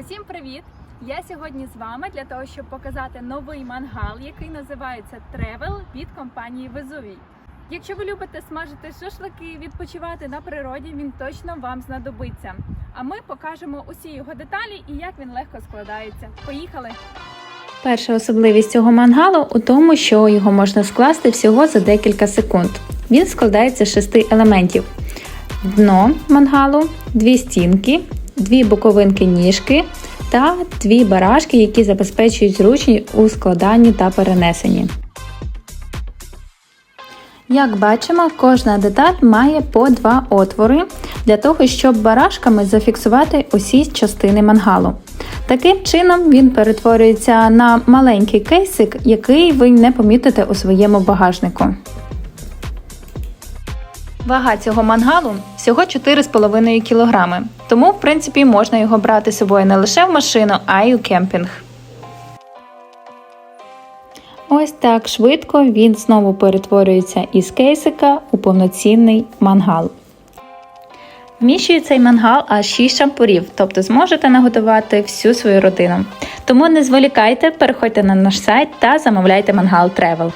Усім привіт! Я сьогодні з вами для того, щоб показати новий мангал, який називається Travel від компанії Везувій. Якщо ви любите смажити шашлики, відпочивати на природі, він точно вам знадобиться. А ми покажемо усі його деталі і як він легко складається. Поїхали! Перша особливість цього мангалу у тому, що його можна скласти всього за декілька секунд. Він складається з шести елементів: дно мангалу, дві стінки, дві боковинки ніжки та дві барашки, які забезпечують зручність у складанні та перенесенні. Як бачимо, кожна деталь має по два отвори для того, щоб барашками зафіксувати усі частини мангалу. Таким чином він перетворюється на маленький кейсик, який ви не помітите у своєму багажнику. Вага цього мангалу всього 4,5 кг, тому в принципі можна його брати з собою не лише в машину, а й у кемпінг. Ось так швидко він знову перетворюється із кейсика у повноцінний мангал. Вміщує цей мангал аж 6 шампурів, тобто зможете наготувати всю свою родину. Тому не зволікайте, переходьте на наш сайт та замовляйте мангал Travel.